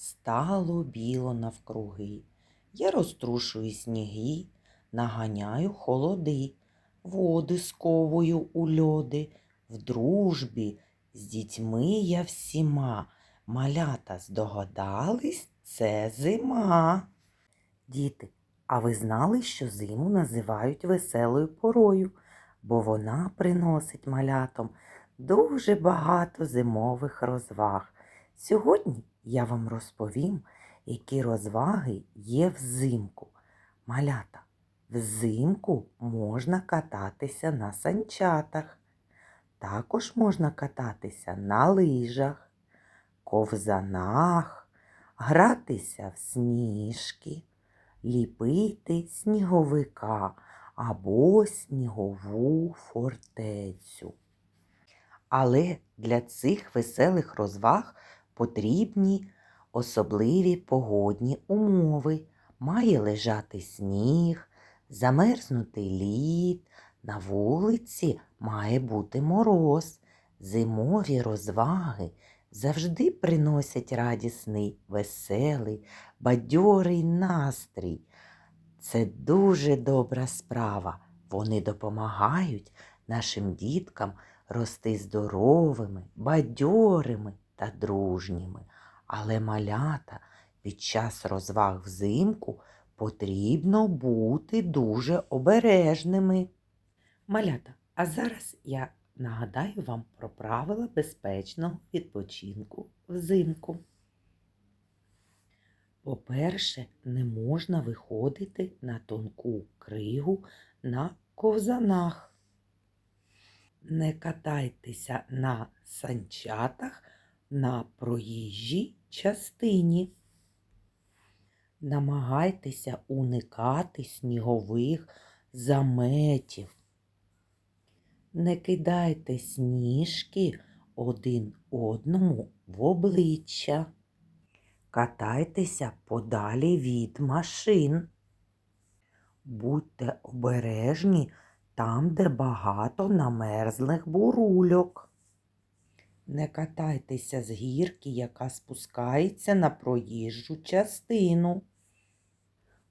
стало біло навкруги. Я розтрушую сніги, наганяю холоди, води сковую у льоди, в дружбі з дітьми я всіма. Малята здогадались, це зима. Діти, а ви знали, що зиму називають веселою порою, бо вона приносить малятам дуже багато зимових розваг. Сьогодні я вам розповім, які розваги є взимку. Малята, взимку можна кататися на санчатах. Також можна кататися на лижах, ковзанах, гратися в сніжки, ліпити сніговика або снігову фортецю. Але для цих веселих розваг потрібні особливі погодні умови. Має лежати сніг, замерзнути лід, на вулиці має бути мороз. Зимові розваги завжди приносять радісний, веселий, бадьорий настрій. Це дуже добра справа. Вони допомагають нашим діткам рости здоровими, бадьорими та дружніми. Але малята під час розваг взимку потрібно бути дуже обережними. Малята, а зараз я нагадаю вам про правила безпечного відпочинку взимку. По-перше, не можна виходити на тонку кригу на ковзанах. Не катайтеся на санчатах на проїжджій частині. Намагайтеся уникати снігових заметів. Не кидайте сніжки один одному в обличчя. Катайтеся подалі від машин. Будьте обережні там, де багато намерзлих бурульок. Не катайтеся з гірки, яка спускається на проїжджу частину.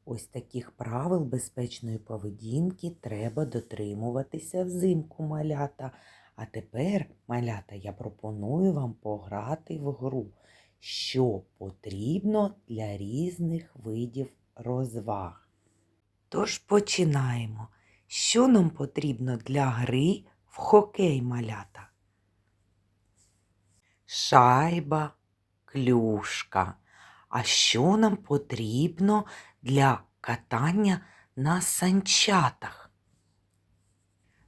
Ось таких правил безпечної поведінки треба дотримуватися взимку малята. А тепер, малята, я пропоную вам пограти в гру, що потрібно для різних видів розваг. Тож починаємо. Що нам потрібно для гри в хокей малята? Шайба, клюшка. А що нам потрібно для катання на санчатах?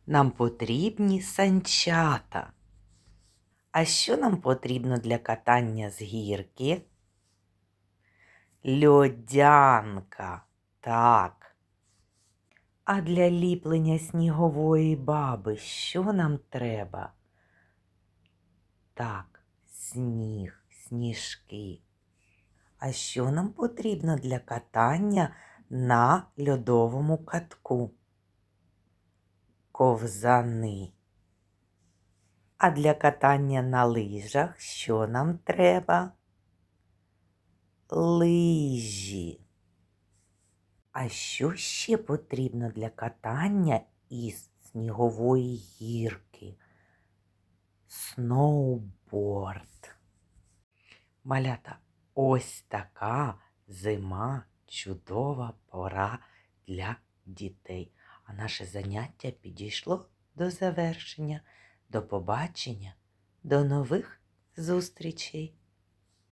Нам потрібні санчата. А що нам потрібно для катання з гірки? Льодянка. Так. А для ліплення снігової баби що нам треба? Так, сніг, сніжки. А що нам потрібно для катання на льодовому катку? Ковзани. А для катання на лижах що нам треба? Лижі. А що ще потрібно для катання із снігової гірки? Сноуборд. Малята, ось така зима, чудова пора для дітей. А наше заняття підійшло до завершення. До побачення, до нових зустрічей!